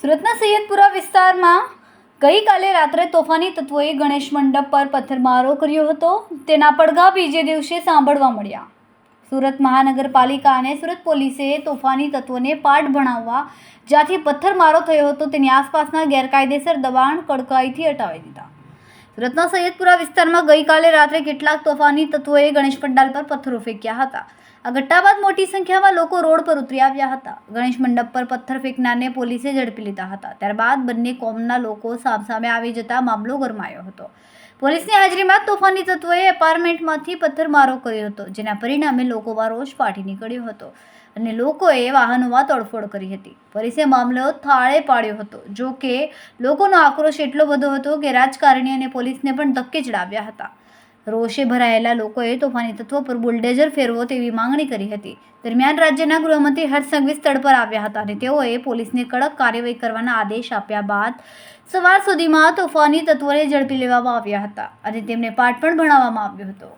સુરતના સૈયદપુરા વિસ્તારમાં ગઈકાલે રાત્રે તોફાની તત્વોએ ગણેશ મંડપ પર પથ્થરમારો કર્યો હતો. તેના પડઘા બીજે દિવસે સાંભળવા મળ્યા. સુરત મહાનગરપાલિકા અને સુરત પોલીસે તોફાની તત્વોને પાઠ ભણાવવા જ્યાંથી પથ્થરમારો થયો હતો, તેની આસપાસના ગેરકાયદેસર દબાણ કડકાઈથી હટાવી દીધા. સુરતના સૈયદપુરા વિસ્તારમાં ગઈકાલે રાત્રે કેટલાક તોફાની તત્વોએ ગણેશ પંડાલ પર પથ્થરો ફેંક્યા હતા. આ ઘટના બાદ મોટી સંખ્યામાં લોકો રોડ પર ઉતરી આવ્યા હતા. ગણેશ મંડપ પર પથ્થર ફેંકનારને પોલીસે ઝડપી લીધા હતા. ત્યારબાદ બંને કોમના લોકો સામસામે આવી જતા મામલો ગરમાયો હતો. પોલીસની હાજરીમાં તોફાની તત્વોએ એપાર્ટમેન્ટમાંથી પથ્થરમારો કર્યો હતો, જેના પરિણામે લોકોમાં રોષ ફાટી નીકળ્યો હતો અને લોકોએ વાહનોમાં તોડફોડ કરી હતી. પોલીસે મામલો થાળે પાડ્યો હતો. જો કે, લોકોનો આક્રોશ એટલો બધો હતો કે રાજકારણી અને પોલીસને પણ ધક્કે ચડાવ્યા હતા. રોષે ભરાયેલા લોકોએ તોફાની તત્વો પર બુલડેઝર ફેરવો તેવી માંગણી કરી હતી. દરમિયાન રાજ્યના ગૃહમંત્રી હર્ષ સ્થળ પર આવ્યા હતા અને તેઓએ પોલીસને કડક કાર્યવાહી કરવાના આદેશ આપ્યા બાદ સવાર સુધીમાં તોફાની તત્વોને ઝડપી લેવામાં આવ્યા હતા અને તેમને પાઠ પણ ભણાવવામાં આવ્યો હતો.